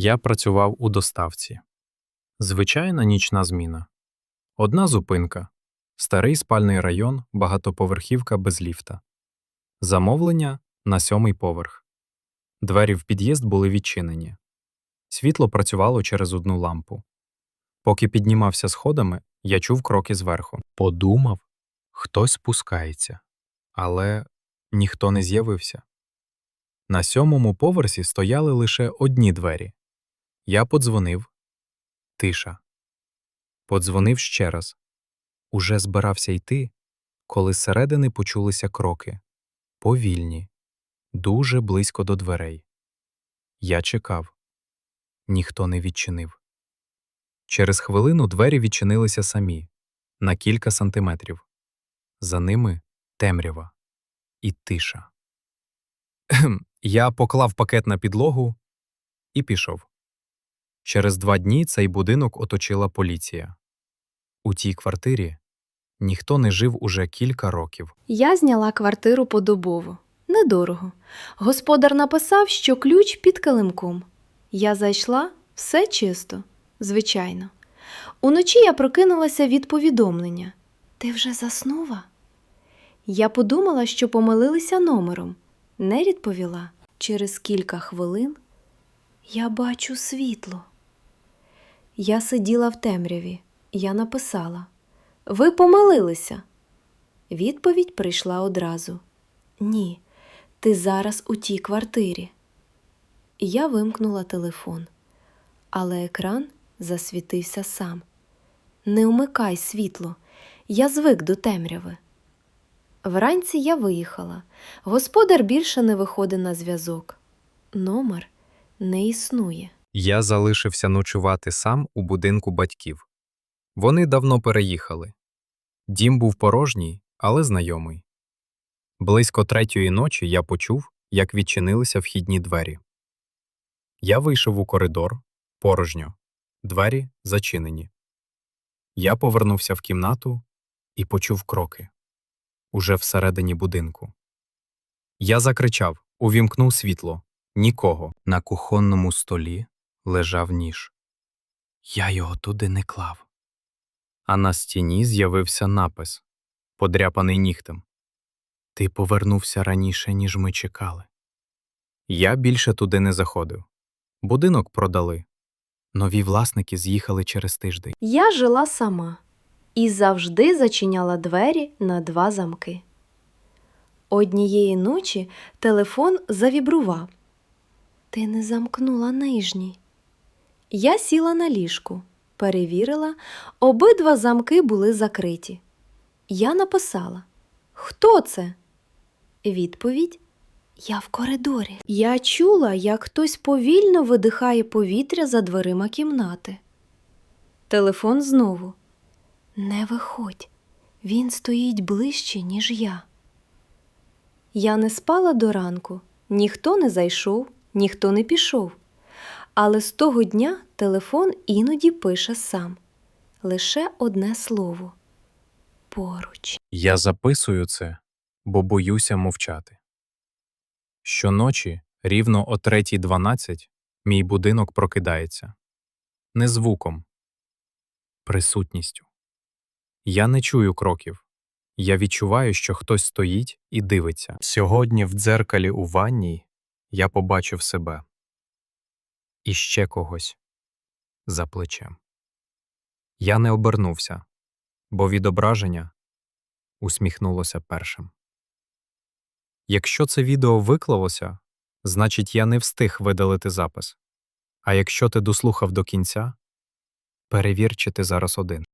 Я працював у доставці. Звичайна нічна зміна. Одна зупинка. Старий спальний район, багатоповерхівка без ліфта. Замовлення на сьомий поверх. Двері в під'їзд були відчинені. Світло працювало через одну лампу. Поки піднімався сходами, я чув кроки зверху. Подумав, хтось спускається, але ніхто не з'явився. На сьомому поверсі стояли лише одні двері. Я подзвонив. Тиша. Подзвонив ще раз. Уже збирався йти, коли зсередини почулися кроки. Повільні, дуже близько до дверей. Я чекав. Ніхто не відчинив. Через хвилину двері відчинилися самі, на кілька сантиметрів. За ними темрява і тиша. Я поклав пакет на підлогу і пішов. Через два дні цей будинок оточила поліція. У тій квартирі ніхто не жив уже кілька років. Я зняла квартиру подобово. Недорого. Господар написав, що ключ під килимком. Я зайшла, все чисто, звичайно. Уночі я прокинулася від повідомлення. Ти вже заснула? Я подумала, що помилилися номером. Не відповіла. Через кілька хвилин я бачу світло. Я сиділа в темряві. Я написала: Ви помилилися. Відповідь прийшла одразу: Ні, ти зараз у тій квартирі. Я вимкнула телефон, але екран засвітився сам. Не вмикай світло, я звик до темряви. Вранці я виїхала. Господар більше не виходить на зв'язок. Номер не існує. Я залишився ночувати сам у будинку батьків. Вони давно переїхали. Дім був порожній, але знайомий. Близько третьої ночі я почув, як відчинилися вхідні двері. Я вийшов у коридор порожньо, двері зачинені. Я повернувся в кімнату і почув кроки уже всередині будинку. Я закричав, увімкнув світло. Нікого. На кухонному столі лежав ніж. Я його туди не клав. А на стіні з'явився напис, подряпаний нігтем. Ти повернувся раніше, ніж ми чекали. Я більше туди не заходив. Будинок продали. Нові власники з'їхали через тиждень. Я жила сама і завжди зачиняла двері на два замки. Однієї ночі телефон завібрував. Ти не замкнула нижній. Я сіла на ліжку, перевірила, обидва замки були закриті. Я написала: Хто це? Відповідь Я в коридорі. Я чула, як хтось повільно видихає повітря за дверима кімнати. Телефон знову. Не виходь, він стоїть ближче, ніж я. Я не спала до ранку, ніхто не зайшов, ніхто не пішов. Але з того дня телефон іноді пише сам лише одне слово поруч. Я записую це, бо боюся мовчати. Щоночі, рівно о 3.12, мій будинок прокидається. Не звуком, присутністю. Я не чую кроків. Я відчуваю, що хтось стоїть і дивиться. Сьогодні в дзеркалі у ванній я побачив себе і ще когось за плечем. Я не обернувся, бо відображення усміхнулося першим. Якщо це відео виклалося, значить я не встиг видалити запис. А якщо ти дослухав до кінця, перевір, чи ти зараз один.